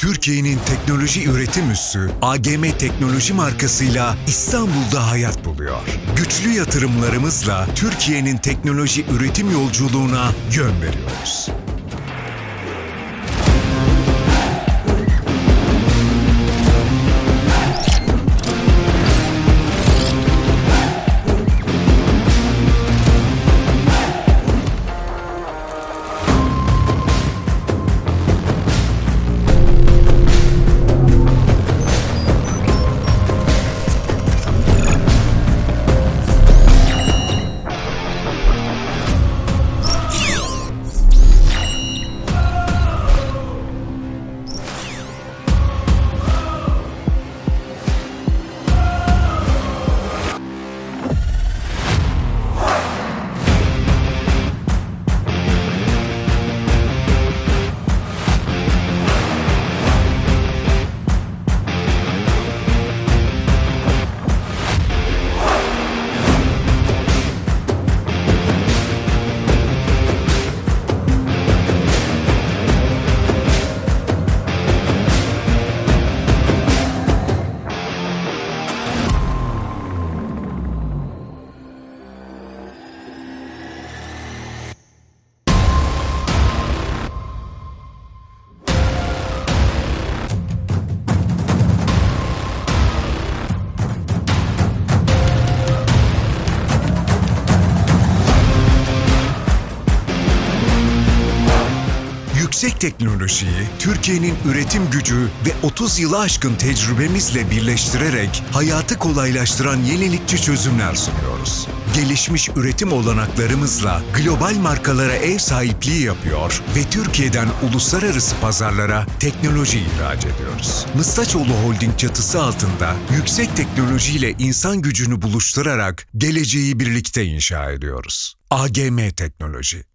Türkiye'nin teknoloji üretim üssü AGM Teknoloji markasıyla İstanbul'da hayat buluyor. Güçlü yatırımlarımızla Türkiye'nin teknoloji üretim yolculuğuna yön veriyoruz. Yüksek teknolojiyi Türkiye'nin üretim gücü ve 30 yılı aşkın tecrübemizle birleştirerek hayatı kolaylaştıran yenilikçi çözümler sunuyoruz. Gelişmiş üretim olanaklarımızla global markalara ev sahipliği yapıyor ve Türkiye'den uluslararası pazarlara teknoloji ihraç ediyoruz. Mıstaçoğlu Holding çatısı altında yüksek teknolojiyle insan gücünü buluşturarak geleceği birlikte inşa ediyoruz. AGM Teknoloji